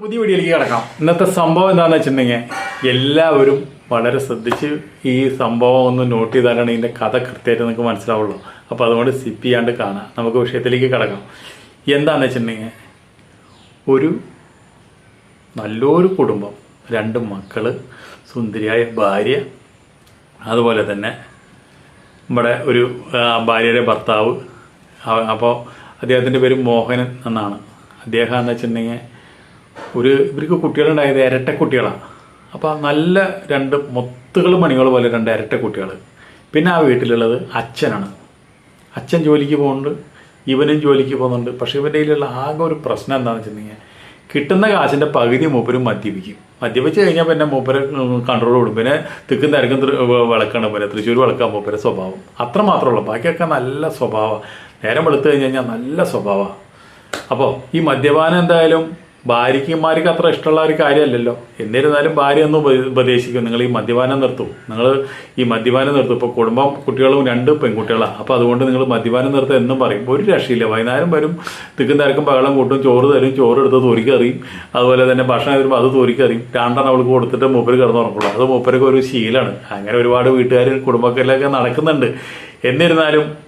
പുതിയ വീഡിയോയിലേക്ക് കിടക്കാം. ഇന്നത്തെ സംഭവം എന്താണെന്ന് വെച്ചിട്ടുണ്ടെങ്കിൽ എല്ലാവരും വളരെ ശ്രദ്ധിച്ച് ഈ സംഭവം ഒന്ന് നോട്ട് ചെയ്താലാണ് ഇതിന്റെ കഥ കൃത്യമായിട്ട് നിങ്ങൾക്ക് മനസ്സിലാവുള്ളൂ. അപ്പോൾ അതുകൊണ്ട് സിപ്പ് ചെയ്യാണ്ട് കാണാം. നമുക്ക് വിഷയത്തിലേക്ക് കിടക്കാം. എന്താണെന്ന് വെച്ചിട്ടുണ്ടെങ്കിൽ ഒരു നല്ലൊരു കുടുംബം രണ്ട് മക്കൾ സുന്ദരിയായ ഭാര്യ അതുപോലെ തന്നെ നമ്മുടെ ഒരു ഭാര്യയുടെ ഭർത്താവ് അപ്പോൾ അദ്ദേഹത്തിന്റെ പേര് മോഹനൻ എന്നാണ്. അദ്ദേഹം എന്ന് വെച്ചിട്ടുണ്ടെങ്കിൽ ഒരു ഇവർക്ക് കുട്ടികളുണ്ടായത് ഇരട്ട കുട്ടികളാണ് അപ്പോൾ നല്ല രണ്ട് മൊത്തുകൾ മണികൾ പോലെ രണ്ട് ഇരട്ട കുട്ടികൾ പിന്നെ ആ വീട്ടിലുള്ളത് അച്ഛനാണ്. അച്ഛൻ ജോലിക്ക് പോകുന്നുണ്ട് ഇവനും ജോലിക്ക് പോകുന്നുണ്ട്. പക്ഷേ ഇവന്റെ കയ്യിലുള്ള ആകെ ഒരു പ്രശ്നം എന്താണെന്ന് വെച്ചിട്ടുണ്ടെങ്കിൽ കിട്ടുന്ന കാശിന്റെ പകുതി മൂപ്പരും മദ്യപിക്കും. മദ്യപിച്ച് കഴിഞ്ഞാൽ പിന്നെ മൂപ്പരെ കൺട്രോൾ വിടും പിന്നെ തിക്കും തിരക്കും വിളക്കാണ് പോലെ. തൃശ്ശൂർ വിളക്കാൻ മൂപ്പരെ സ്വഭാവം. അത്ര മാത്രമുള്ളൂ ബാക്കിയൊക്കെ നല്ല സ്വഭാവമാണ് നേരം വെളുത്ത് കഴിഞ്ഞ് കഴിഞ്ഞാൽ നല്ല സ്വഭാവമാണ് അപ്പോൾ ഈ മദ്യപാനം എന്തായാലും ഭാര്യയ്ക്കുമാർക്ക് അത്ര ഇഷ്ടമുള്ള ഒരു കാര്യമല്ലല്ലോ. എന്നിരുന്നാലും ഭാര്യ ഒന്ന് ഉപ- ഉപദേശിക്കും. നിങ്ങൾ ഈ മദ്യപാനം നിർത്തും. നിങ്ങൾ ഈ മദ്യപാനം നിർത്തും. ഇപ്പോൾ കുടുംബം കുട്ടികളും രണ്ട് പെൺകുട്ടികളാണ് അപ്പോൾ അതുകൊണ്ട് നിങ്ങൾ മദ്യപാനം നിർത്തുക എന്നും പറയും. ഒരു രക്ഷയില്ല. വൈകുന്നേരം വരും. തിക്കും തിരക്കും പകളം കൂട്ടും. ചോറ് തരും. ചോറ് എടുത്ത് തോരിക്കറിയും അതുപോലെ തന്നെ ഭക്ഷണം വരുമ്പോൾ അത് തോരിക്കറിയും രണ്ടെണ്ണം അവൾക്ക് കൊടുത്തിട്ട് മൂപ്പര് കിടന്നുറങ്ങുള്ളൂ. അത് മൂപ്പരൊക്കെ ഒരു ശീലമാണ് അങ്ങനെ ഒരുപാട് വീട്ടുകാർ കുടുംബക്കാരിലൊക്കെ നടക്കുന്നുണ്ട്. എന്നിരുന്നാലും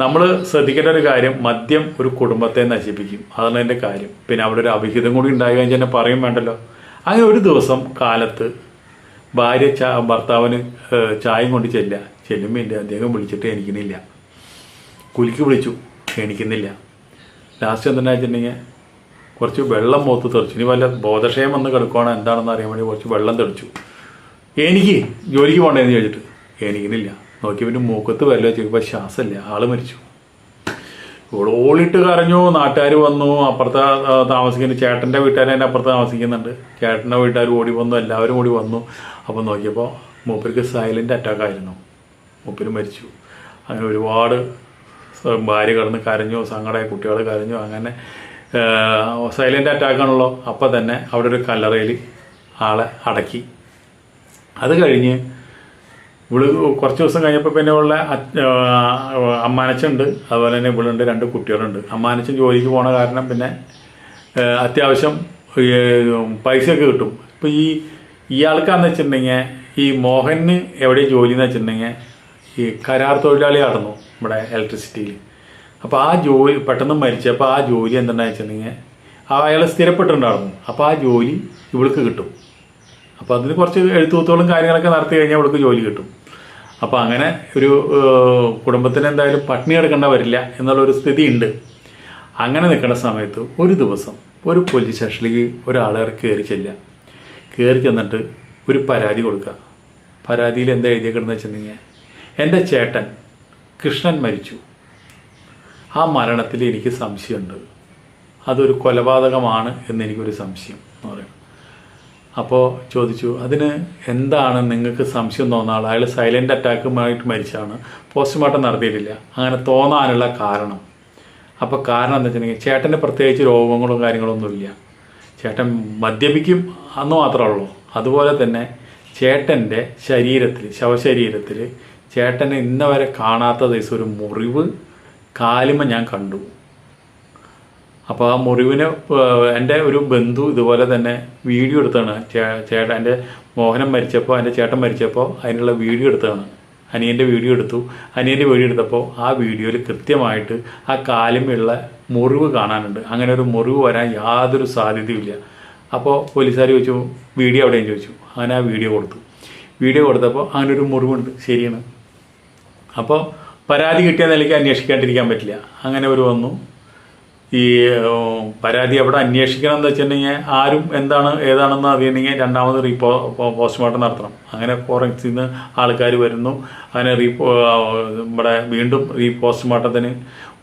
നമ്മൾ ശ്രദ്ധിക്കേണ്ട ഒരു കാര്യം മദ്യം ഒരു കുടുംബത്തെ നശിപ്പിക്കും. അതാണ് എന്റെ കാര്യം. പിന്നെ അവിടെ ഒരു അഭിഹിതം കൂടി ഉണ്ടായി കഴിഞ്ഞാൽ തന്നെ പറയും വേണ്ടല്ലോ. അങ്ങനെ ഒരു ദിവസം കാലത്ത് ഭാര്യ ചാ ഭർത്താവിന് ചായം കൊണ്ട് ചെല്ലുക. ചെല്ലുമ്പോൾ അദ്ദേഹം വിളിച്ചിട്ട് എനിക്കുന്നില്ല. കുലുക്കി വിളിച്ചു. എണിക്കുന്നില്ല ലാസ്റ്റ് എന്താ വെച്ചിട്ടുണ്ടെങ്കിൽ കുറച്ച് വെള്ളം മുഖത്ത് തെറിച്ചു. ഇനി വല്ല ബോധക്ഷയം വന്ന് കിടക്കുകയാണോ എന്താണെന്ന് അറിയാൻ വേണ്ടി കുറച്ച് വെള്ളം തെറിച്ചു. എനിക്ക് ജോലിക്ക് പോകണ്ടേന്ന് ചോദിച്ചിട്ട് എനിക്കുന്നില്ല. നോക്കി പിന്നെ മൂക്കത്ത് വല്ല ചോദിക്കുമ്പോൾ ശ്വാസമില്ല? ആൾ മരിച്ചു. ഓളിട്ട് കരഞ്ഞു നാട്ടുകാർ വന്നു. അപ്പുറത്തെ താമസിക്കുന്നു ചേട്ടന്റെ വീട്ടുകാർ തന്നെ അപ്പുറത്ത് താമസിക്കുന്നുണ്ട്. ചേട്ടന്റെ വീട്ടുകാർ ഓടി വന്നു എല്ലാവരും ഓടി വന്നു. അപ്പോൾ നോക്കിയപ്പോൾ മൂപ്പർക്ക് സൈലന്റ് അറ്റാക്ക് ആയിരുന്നു. മൂപ്പര് മരിച്ചു. അങ്ങനെ ഒരുപാട് ഭാര്യ കിടന്ന് കരഞ്ഞു സങ്കടമായ കുട്ടികൾ കരഞ്ഞു. അങ്ങനെ സൈലന്റ് അറ്റാക്കാണല്ലോ അപ്പം തന്നെ അവിടെ ഒരു കല്ലറയിൽ ആളെ അടക്കി. അത് കഴിഞ്ഞ് ഇവൾ കുറച്ച് ദിവസം കഴിഞ്ഞപ്പോൾ പിന്നെ ഉള്ള അമ്മാനച്ചുണ്ട് അതുപോലെ തന്നെ ഇവളുണ്ട് രണ്ട് കുട്ടികളുണ്ട്. അമ്മാനച്ചൻ ജോലിക്ക് പോണ കാരണം പിന്നെ അത്യാവശ്യം പൈസയൊക്കെ കിട്ടും. ഇപ്പം ഈ ഇയാൾക്കാന്ന് വെച്ചിട്ടുണ്ടെങ്കിൽ ഈ മോഹന് എവിടെ ജോലി എന്ന് വെച്ചിട്ടുണ്ടെങ്കിൽ ഈ കരാർ തൊഴിലാളിയായിരുന്നു ഇവിടെ ഇലക്ട്രിസിറ്റിയിൽ അപ്പോൾ ആ ജോലി പെട്ടെന്ന് മരിച്ചപ്പോൾ ആ ജോലി എന്താണെന്ന് വെച്ചിട്ടുണ്ടെങ്കിൽ അയാൾ സ്ഥിരപ്പെട്ടിട്ടുണ്ടായിരുന്നു. അപ്പോൾ ആ ജോലി ഇവൾക്ക് കിട്ടും. അപ്പോൾ അതിന് കുറച്ച് എഴുത്തുകൂത്തുകളും കാര്യങ്ങളൊക്കെ നടത്തി കഴിഞ്ഞാൽ അവൾക്ക് ജോലി കിട്ടും. അപ്പോൾ അങ്ങനെ ഒരു കുടുംബത്തിന് എന്തായാലും പട്ടിണി കിടക്കേണ്ട വരില്ല എന്നുള്ളൊരു സ്ഥിതി ഉണ്ട്. അങ്ങനെ നിൽക്കുന്ന സമയത്ത് ഒരു ദിവസം ഒരു പോലീസ് സ്റ്റേഷനിലേക്ക് ഒരാളെ കയറി ചെല്ലുക. കയറി ചെന്നിട്ട് ഒരു പരാതി കൊടുക്കുക. പരാതിയിൽ എന്താ എഴുതിയേക്കണമെന്ന് വെച്ചിട്ടുണ്ടെങ്കിൽ എന്റെ ചേട്ടൻ കൃഷ്ണൻ മരിച്ചു. ആ മരണത്തിൽ എനിക്ക് സംശയമുണ്ട്. അതൊരു കൊലപാതകമാണ് എന്നെനിക്കൊരു സംശയം എന്ന് പറയും അപ്പോൾ ചോദിച്ചു അതിന് എന്താണ് നിങ്ങൾക്ക് സംശയം തോന്നാൾ അയാൾ സൈലന്റ് അറ്റാക്കുമായിട്ട് മരിച്ചാണ്. പോസ്റ്റ്മോർട്ടം നടത്തിയിട്ടില്ല. അങ്ങനെ തോന്നാനുള്ള കാരണം. അപ്പോൾ കാരണം എന്താ വെച്ചിട്ടുണ്ടെങ്കിൽ ചേട്ടന് പ്രത്യേകിച്ച് രോഗങ്ങളും കാര്യങ്ങളും ഇല്ല ചേട്ടൻ മദ്യപിക്കും അന്ന് മാത്രമേ ഉള്ളൂ. അതുപോലെ തന്നെ ചേട്ടന്റെ ശരീരത്തിൽ ശവശരീരത്തിൽ ചേട്ടനെ ഇന്നവരെ കാണാത്ത ദിവസം ഒരു മുറിവ് കാലുമ ഞാൻ കണ്ടു. അപ്പോൾ ആ മുറിവിന് എന്റെ ഒരു ബന്ധു ഇതുപോലെ തന്നെ വീഡിയോ എടുത്താണ്. ചേട്ടൻ എന്റെ മോഹനം മരിച്ചപ്പോൾ എന്റെ ചേട്ടൻ മരിച്ചപ്പോൾ അതിനുള്ള വീഡിയോ എടുത്താണ്. അനിയന്റെ വീഡിയോ എടുത്തു. അനിയന്റെ വീഡിയോ എടുത്തപ്പോൾ ആ വീഡിയോയിൽ കൃത്യമായിട്ട് ആ കാലുമുള്ള മുറിവ് കാണാനുണ്ട്. അങ്ങനെ ഒരു മുറിവ് വരാൻ യാതൊരു സാധ്യതയുമില്ല അപ്പോൾ പോലീസുകാർ ചോദിച്ചു വീഡിയോ എവിടെയും? ചോദിച്ചു. അങ്ങനെ ആ വീഡിയോ കൊടുത്തു. വീഡിയോ കൊടുത്തപ്പോൾ അങ്ങനെ ഒരു മുറിവുണ്ട്. ശരിയാണ്. അപ്പോൾ പരാതി കിട്ടിയ നിലയ്ക്ക് അന്വേഷിക്കാണ്ടിരിക്കാൻ പറ്റില്ല. അങ്ങനെ ഒരു വന്നു. ഈ പരാതി അവിടെ അന്വേഷിക്കണം എന്ന് വെച്ചിട്ടുണ്ടെങ്കിൽ ആരും എന്താണ് ഏതാണെന്ന് അറിയണമെങ്കിൽ രണ്ടാമത് റീപോ പോസ്റ്റ്മോർട്ടം നടത്തണം. അങ്ങനെ ഫോറൻസിൽ നിന്ന് ആൾക്കാർ വരുന്നു. അങ്ങനെ റീപോ ഇവിടെ വീണ്ടും റീ പോസ്റ്റ്മോർട്ടത്തിന്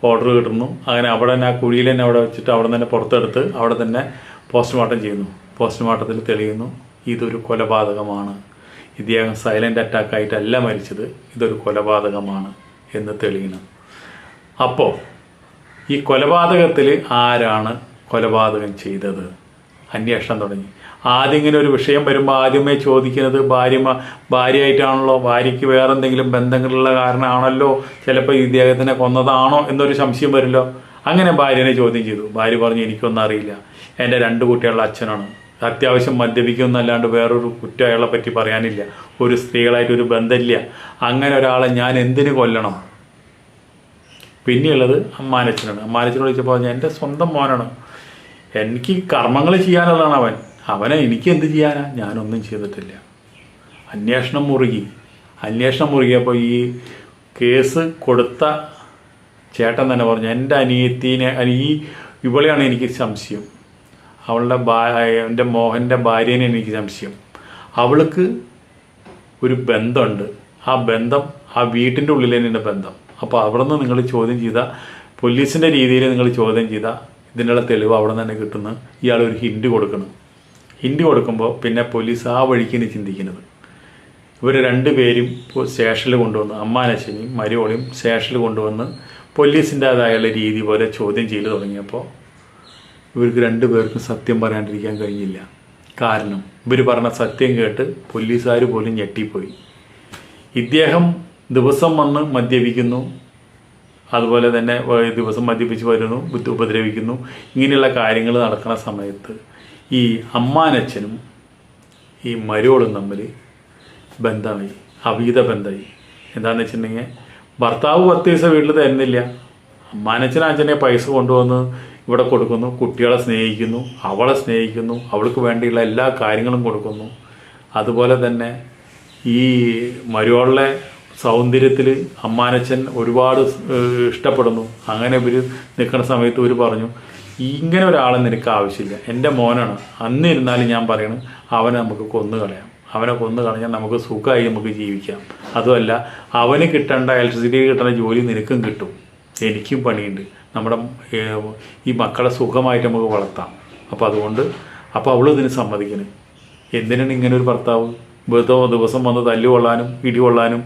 ഓർഡർ കിട്ടുന്നു. അങ്ങനെ അവിടെ തന്നെ ആ കുഴിയിൽ തന്നെ അവിടെ വെച്ചിട്ട് അവിടെ തന്നെ പുറത്തെടുത്ത് അവിടെ തന്നെ പോസ്റ്റ്മോർട്ടം ചെയ്യുന്നു. പോസ്റ്റ്മോർട്ടത്തിൽ തെളിയുന്നു ഇതൊരു കൊലപാതകമാണ്. ഇദ്ദേഹം സൈലന്റ് അറ്റാക്കായിട്ടല്ല മരിച്ചത് ഇതൊരു കൊലപാതകമാണ് എന്ന് തെളിയണം അപ്പോൾ ഈ കൊലപാതകത്തിൽ ആരാണ് കൊലപാതകം ചെയ്തത്? അന്വേഷണം തുടങ്ങി. ആദ്യം ഇങ്ങനെ ഒരു വിഷയം വരുമ്പോൾ ആദ്യമേ ചോദിക്കുന്നത് ഭാര്യ ഭാര്യയായിട്ടാണല്ലോ? ഭാര്യയ്ക്ക് വേറെ എന്തെങ്കിലും ബന്ധങ്ങളുള്ള കാരണമാണല്ലോ? ചിലപ്പോൾ ഇദ്ദേഹത്തിനെ കൊന്നതാണോ എന്നൊരു സംശയം വരുമല്ലോ? അങ്ങനെ ഭാര്യനെ ചോദ്യം ചെയ്തു. ഭാര്യ പറഞ്ഞു എനിക്കൊന്നും അറിയില്ല. എന്റെ രണ്ട് കുട്ടികളുടെ അച്ഛനാണ്. അത്യാവശ്യം മദ്യപിക്കുമെന്നല്ലാണ്ട് വേറൊരു കുറ്റം അയാളെ പറ്റി പറയാനില്ല. ഒരു സ്ത്രീകളായിട്ട് ഒരു ബന്ധമില്ല. അങ്ങനെ ഒരാളെ ഞാൻ എന്തിനു കൊല്ലണം? പിന്നെയുള്ളത് അമ്മാനച്ഛനാണ് അമ്മാനച്ഛനോട് ചോദിച്ചപ്പോൾ പറഞ്ഞു എന്റെ സ്വന്തം മോനാണ്. എനിക്ക് കർമ്മങ്ങൾ ചെയ്യാനുള്ളതാണ് അവൻ. അവനെ എനിക്ക് എന്ത് ചെയ്യാനാ? ഞാനൊന്നും ചെയ്തിട്ടില്ല. അന്വേഷണം മുറുകി. അന്വേഷണം മുറുകിയപ്പോൾ ഈ കേസ് കൊടുത്ത ചേട്ടൻ തന്നെ പറഞ്ഞു എന്റെ അനിയത്തിനെ ഈ ഇവളെയാണ് എനിക്ക് സംശയം. അവളുടെ എന്റെ മോഹന്റെ ഭാര്യനെ എനിക്ക് സംശയം. അവൾക്ക് ഒരു ബന്ധമുണ്ട്. ആ ബന്ധം ആ വീട്ടിന്റെ ഉള്ളിൽ തന്നെയാണ് ബന്ധം. അപ്പോൾ അവിടെ നിന്ന് നിങ്ങൾ ചോദ്യം ചെയ്ത പോലീസിന്റെ രീതിയിൽ നിങ്ങൾ ചോദ്യം ചെയ്ത ഇതിനുള്ള തെളിവ് അവിടെ നിന്ന് തന്നെ കിട്ടുന്നു ഇയാൾ ഒരു ഹിൻഡ് കൊടുക്കണം. ഹിൻഡ് കൊടുക്കുമ്പോൾ പിന്നെ പോലീസ് ആ വഴിക്കാണ് ചിന്തിക്കുന്നത്. ഇവർ രണ്ടുപേരും സ്റ്റേഷനിൽ കൊണ്ടുവന്ന് അമ്മാനശ്ശനിയും മരിയോളിയും സ്റ്റേഷനിൽ കൊണ്ടുവന്ന് പോലീസിന്റേതായുള്ള രീതി പോലെ ചോദ്യം ചെയ്തു തുടങ്ങിയപ്പോൾ ഇവർക്ക് രണ്ടു പേർക്കും സത്യം പറയാണ്ടിരിക്കാൻ കഴിഞ്ഞില്ല. കാരണം ഇവർ പറഞ്ഞ സത്യം കേട്ട് പോലീസുകാർ പോലും ഞെട്ടിപ്പോയി. ഇദ്ദേഹം ദിവസം വന്ന് മദ്യപിക്കുന്നു. അതുപോലെ തന്നെ ദിവസം മദ്യപിച്ച് വരുന്നു ബുദ്ധി ഉപദ്രവിക്കുന്നു. ഇങ്ങനെയുള്ള കാര്യങ്ങൾ നടക്കുന്ന സമയത്ത് ഈ അമ്മാനച്ഛനും ഈ മരോളും തമ്മിൽ ബന്ധമായി അവീത ബന്ധമായി. എന്താണെന്ന് വെച്ചിട്ടുണ്ടെങ്കിൽ ഭർത്താവ് പത്ത് ദിവസം വീട്ടിൽ തരുന്നില്ല. അമ്മാനച്ഛൻ അച്ഛനെ പൈസ കൊണ്ടുവന്ന് ഇവിടെ കൊടുക്കുന്നു കുട്ടികളെ സ്നേഹിക്കുന്നു അവളെ സ്നേഹിക്കുന്നു അവൾക്ക് വേണ്ടിയുള്ള എല്ലാ കാര്യങ്ങളും കൊടുക്കുന്നു. അതുപോലെ തന്നെ ഈ മരുവളുടെ സൗന്ദര്യത്തിൽ അമ്മാനച്ഛൻ ഒരുപാട് ഇഷ്ടപ്പെടുന്നു. അങ്ങനെ ഇവർ നിൽക്കുന്ന സമയത്ത് ഇവർ പറഞ്ഞു ഇങ്ങനെ ഒരാളെ നിനക്ക് ആവശ്യമില്ല. എന്റെ മോനാണ്. അന്ന് ഇരുന്നാലും ഞാൻ പറയണം അവനെ നമുക്ക് കൊന്നു കളയാം. അവനെ കൊന്നു കളഞ്ഞാൽ നമുക്ക് സുഖമായി നമുക്ക് ജീവിക്കാം. അതുമല്ല അവന് കിട്ടേണ്ട ഇലക്ട്രിസിറ്റി കിട്ടേണ്ട ജോലി നിനക്കും കിട്ടും. എനിക്കും പണിയുണ്ട്. നമ്മുടെ ഈ മക്കളെ സുഖമായിട്ട് നമുക്ക് വളർത്താം. അപ്പോൾ അതുകൊണ്ട് അപ്പോൾ അവൾ ഇതിന് സമ്മതിക്കണം. എന്തിനാണ് ഇങ്ങനെ ഒരു ഭർത്താവ്? വെറുതെ ദിവസം വന്ന് തല്ലു കൊള്ളാനും ഇടി കൊള്ളാനും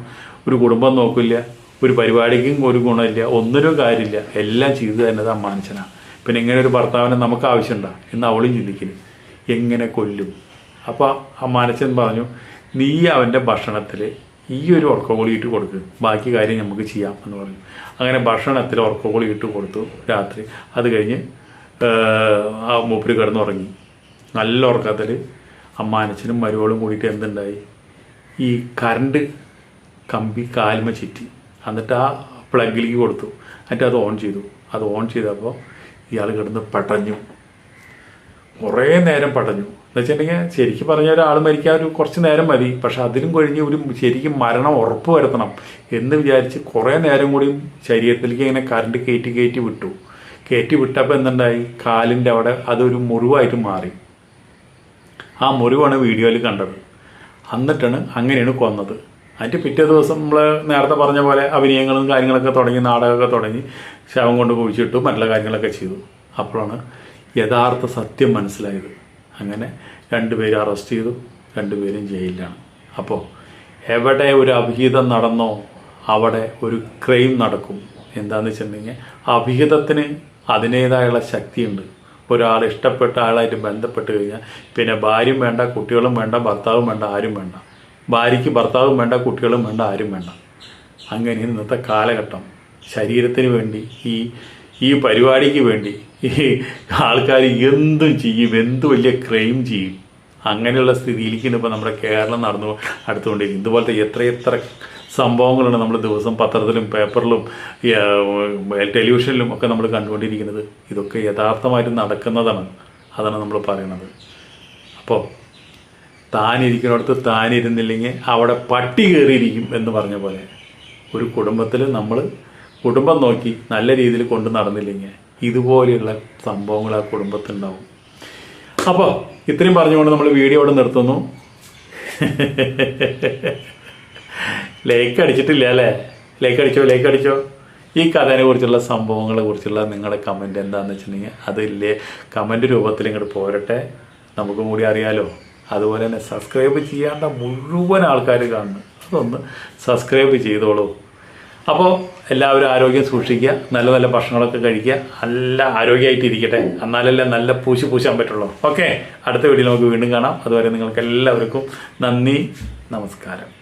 ഒരു കുടുംബം നോക്കില്ല ഒരു പരിപാടിക്കും ഒരു ഗുണമില്ല ഒന്നിനും കാര്യമില്ല. എല്ലാം ചെയ്തു തന്നത് അമ്മാനച്ചനാണ് പിന്നെ ഇങ്ങനെ ഒരു ഭർത്താവിനെ നമുക്ക് ആവശ്യമുണ്ടോ? എന്ന് അവളും ചിന്തിക്കുന്നു. എങ്ങനെ കൊല്ലും? അപ്പോൾ അമ്മാനച്ചൻ പറഞ്ഞു നീ അവന്റെ ഭക്ഷണത്തിൽ ഈ ഒരു ഉറക്കഗുളി ഇട്ട് കൊടുക്ക്. ബാക്കി കാര്യം നമുക്ക് ചെയ്യാം എന്ന് പറഞ്ഞു. അങ്ങനെ ഭക്ഷണത്തിൽ ഉറക്കഗുളി ഇട്ട് കൊടുത്തു രാത്രി. അത് കഴിഞ്ഞ് ആ മൂപ്പര് കിടന്നുറങ്ങി. നല്ല ഉറക്കത്തിൽ അമ്മാനച്ചനും മരുവളും കൂടിയിട്ട് എന്തുണ്ടായി? ഈ കറണ്ട് കമ്പി കാൽമ ചുറ്റി. എന്നിട്ട് ആ പ്ലഗിലേക്ക് കൊടുത്തു. എന്നിട്ട് അത് ഓൺ ചെയ്തു. അത് ഓൺ ചെയ്തപ്പോൾ ഇയാൾ കിടന്ന് പടഞ്ഞു. കുറേ നേരം പടഞ്ഞു. എന്ന് വെച്ചിട്ടുണ്ടെങ്കിൽ ശരിക്കും പറഞ്ഞ ഒരാൾ മരിക്കാൻ ഒരു കുറച്ച് നേരം മതി. പക്ഷെ അതിലും കഴിഞ്ഞ് ഒരു ശരിക്കും മരണം ഉറപ്പ് വരുത്തണം എന്ന് വിചാരിച്ച് കുറേ നേരം കൂടി ശരീരത്തിലേക്ക് ഇങ്ങനെ കറണ്ട് കയറ്റി കയറ്റി വിട്ടു. കയറ്റി വിട്ടപ്പോൾ എന്തുണ്ടായി? കാലിന്റെ അവിടെ അതൊരു മുറിവായിട്ട് മാറി. ആ മുറിവാണ് വീഡിയോയിൽ കണ്ടത്. എന്നിട്ടാണ് അങ്ങനെയാണ് കൊന്നത്. അതിന്റെ പിറ്റേ ദിവസം നമ്മൾ നേരത്തെ പറഞ്ഞ പോലെ അഭിനയങ്ങളും കാര്യങ്ങളൊക്കെ തുടങ്ങി നാടകമൊക്കെ തുടങ്ങി ശവം കൊണ്ട് കുഴിച്ചിട്ടു മറ്റുള്ള കാര്യങ്ങളൊക്കെ ചെയ്തു. അപ്പോഴാണ് യഥാർത്ഥ സത്യം മനസ്സിലായത്. അങ്ങനെ രണ്ടുപേരും അറസ്റ്റ് ചെയ്തു രണ്ടുപേരും ജയിലിലാണ്. അപ്പോൾ എവിടെ ഒരു അഭിഹിതം നടന്നോ അവിടെ ഒരു ക്രൈം നടക്കും. എന്താണെന്ന് വെച്ചിട്ടുണ്ടെങ്കിൽ അഭിഹിതത്തിന് അതിന്റേതായുള്ള ശക്തിയുണ്ട്. ഒരാൾ ഇഷ്ടപ്പെട്ട ആളായിട്ട് ബന്ധപ്പെട്ട് കഴിഞ്ഞാൽ പിന്നെ ഭാര്യയും വേണ്ട കുട്ടികളും വേണ്ട ഭർത്താവും വേണ്ട ആരും വേണ്ട. ഭാര്യയ്ക്ക് ഭർത്താവും വേണ്ട കുട്ടികളും വേണ്ട ആരും വേണ്ട. അങ്ങനെ ഇന്നത്തെ കാലഘട്ടം ശരീരത്തിന് വേണ്ടി ഈ ഈ പരിപാടിക്ക് വേണ്ടി ഈ ആൾക്കാർ എന്തും ചെയ്യും എന്ത് വലിയ ക്രൈം ചെയ്യും. അങ്ങനെയുള്ള സ്ഥിതിയിലേക്ക് ഇപ്പോൾ നമ്മുടെ കേരളം നടന്നു അടുത്തുകൊണ്ടിരിക്കും ഇതുപോലത്തെ എത്രയെത്ര സംഭവങ്ങളാണ് നമ്മൾ ദിവസം പത്രത്തിലും പേപ്പറിലും ടെലിവിഷനിലും ഒക്കെ നമ്മൾ കണ്ടുകൊണ്ടിരിക്കുന്നത്. ഇതൊക്കെ യഥാർത്ഥമായിട്ട് നടക്കുന്നതാണ്. അതാണ് നമ്മൾ പറയുന്നത്. അപ്പോൾ താനിരിക്കുന്നിടത്ത് താനിരുന്നില്ലെങ്കിൽ അവിടെ പട്ടി കയറിയിരിക്കും എന്ന് പറഞ്ഞ പോലെ. ഒരു കുടുംബത്തിൽ നമ്മൾ കുടുംബം നോക്കി നല്ല രീതിയിൽ കൊണ്ട് നടന്നില്ലെങ്കിൽ ഇതുപോലെയുള്ള സംഭവങ്ങൾ ആ കുടുംബത്തിനുണ്ടാവും. അപ്പോൾ ഇത്രയും പറഞ്ഞുകൊണ്ട് നമ്മൾ വീഡിയോ ഇവിടെ നിർത്തുന്നു. ലേക്ക് അടിച്ചിട്ടില്ല അല്ലേ? ലേക്ക് അടിച്ചോ ലേക്ക് അടിച്ചോ? ഈ കഥയെ കുറിച്ചുള്ള സംഭവങ്ങളെ കുറിച്ചുള്ള നിങ്ങളുടെ കമന്റ് എന്താണെന്ന് വെച്ചിട്ടുണ്ടെങ്കിൽ അതില്ലേ കമന്റ് രൂപത്തിൽ ഇങ്ങോട്ട് പോരട്ടെ. നമുക്കും കൂടി അറിയാലോ. അതുപോലെ തന്നെ സബ്സ്ക്രൈബ് ചെയ്യാണ്ട മുഴുവൻ ആൾക്കാർ കാണുന്നു അതൊന്ന് സബ്സ്ക്രൈബ് ചെയ്തോളൂ. അപ്പോൾ എല്ലാവരും ആരോഗ്യം സൂക്ഷിക്കുക നല്ല നല്ല ഭക്ഷണങ്ങളൊക്കെ കഴിക്കുക നല്ല ആരോഗ്യമായിട്ട് ഇരിക്കട്ടെ എന്നാലല്ലേ നല്ല പൂശി പൂശാൻ പറ്റുള്ളൂ. ഓക്കെ അടുത്ത വീഡിയോ നമുക്ക് വീണ്ടും കാണാം. അതുവരെ നിങ്ങൾക്ക് എല്ലാവർക്കും നന്ദി നമസ്കാരം.